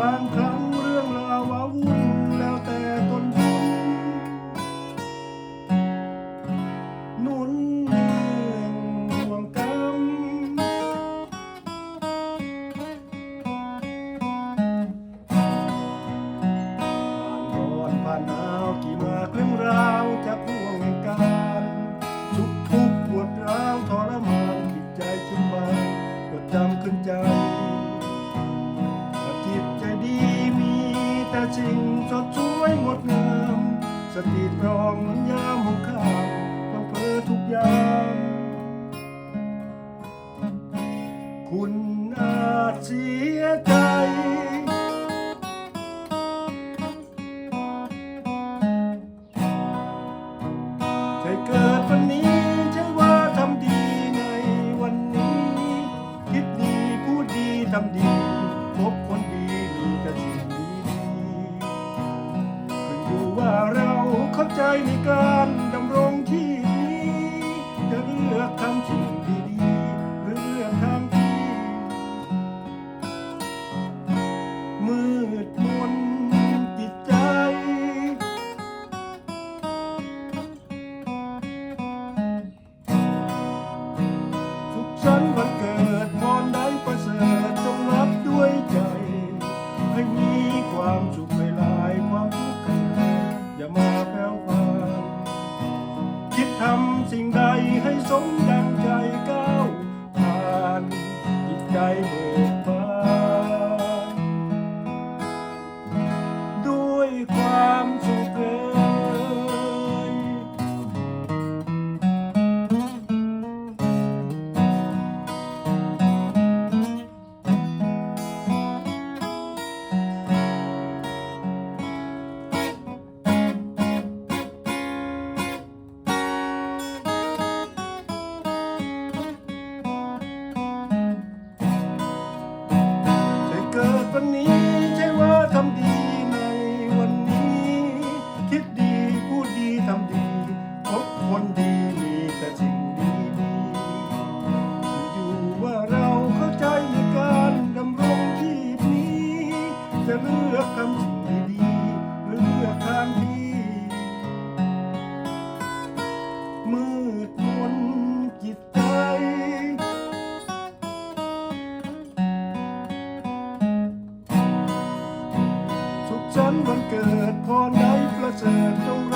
Bantam จริงสดสวยงดงาม สติตรองเหมือนยามหงขาวมัเพอทุกยาม คุณอาจเสียใจ อยู่ว่าเราเข้าใจในการดำรงที่นี้จะเลือกทำ แผ่วพรานคิดทำสิ่งใดให้สมดังใจก้าวผ่านจิตใจเบิก คนดีมีแต่สิ่งดีดีอยู่ว่าเราเข้าใจในการดำรงชีพนี้ จะเลือกคำสิ่งดีๆหรือเลือกทางดีมืดมนจิตใจ สุขสันวันเกิดพรได้ประเสริฐจง